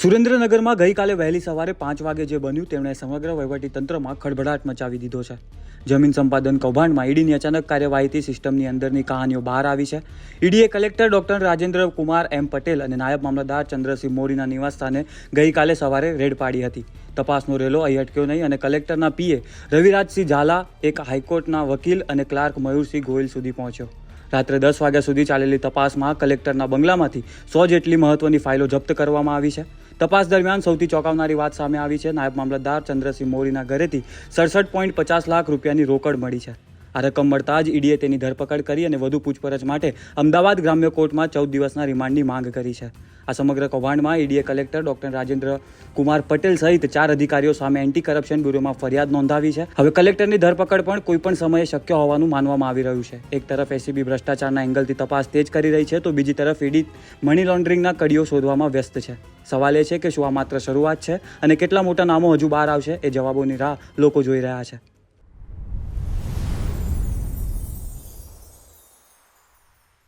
સુરેન્દ્રનગરમાં ગઈકાલે વહેલી સવારે પાંચ વાગે જે બન્યું તેમણે સમગ્ર વહીવટી તંત્રમાં ખળભળાટ મચાવી દીધો છે. જમીન સંપાદન કૌભાંડમાં ઈડીની અચાનક કાર્યવાહીથી સિસ્ટમની અંદરની કહાનીઓ બહાર આવી છે. ઈડીએ collector doctor Rajendra Kumar M Patel અને નાયબ મામલતદાર ચંદ્રસિંહ મોરીના નિવાસસ્થાને ગઈકાલે સવારે રેડ પાડી હતી. તપાસનો રેલો અહીં અટક્યો નહીં અને કલેક્ટરના પીએ રવિરાજસિંહ ઝાલા, એક હાઈકોર્ટના વકીલ અને ક્લાર્ક મયુરસિંહ ગોયલ સુધી પહોંચ્યો. રાત્રે દસ વાગ્યા સુધી ચાલેલી તપાસમાં કલેક્ટરના બંગલામાંથી સો જેટલી મહત્વની ફાઇલો જપ્ત કરવામાં આવી છે. તપાસ દરમિયાન સૌથી ચોંકાવનારી વાત સામે આવી છે. નાયબ મામલતદાર ચંદ્રસિંહ મોરીના ઘરેથી સડસઠ પોઈન્ટ પચાસ લાખ રૂપિયાની રોકડ મળી છે. આ રકમ મળતા જ ઈડીએ તેની ધરપકડ કરી અને વધુ પૂછપરછ માટે અમદાવાદ ગ્રામ્ય કોર્ટમાં ચૌદ દિવસના રિમાન્ડની માંગ કરી છે. આ સમગ્ર કૌભાંડમાં ઈડીએ કલેક્ટર ડોક્ટર રાજેન્દ્ર કુમાર પટેલ સહિત ચાર અધિકારીઓ સામે એન્ટી કરપ્શન બ્યુરોમાં ફરિયાદ નોંધાવી છે. હવે કલેક્ટરની ધરપકડ પણ કોઈ પણ સમયે શક્ય હોવાનું માનવામાં આવી રહ્યું છે. એક તરફ એસીબી ભ્રષ્ટાચારના એંગલથી તપાસ તેજ કરી રહી છે તો બીજી તરફ ઈડી મની લોન્ડરિંગના કડીઓ શોધવામાં વ્યસ્ત છે. સવાલ એ છે કે શું આ માત્ર શરૂઆત છે અને કેટલા મોટા નામો હજુ બહાર આવશે એ જવાબોની રાહ લોકો જોઈ રહ્યા છે.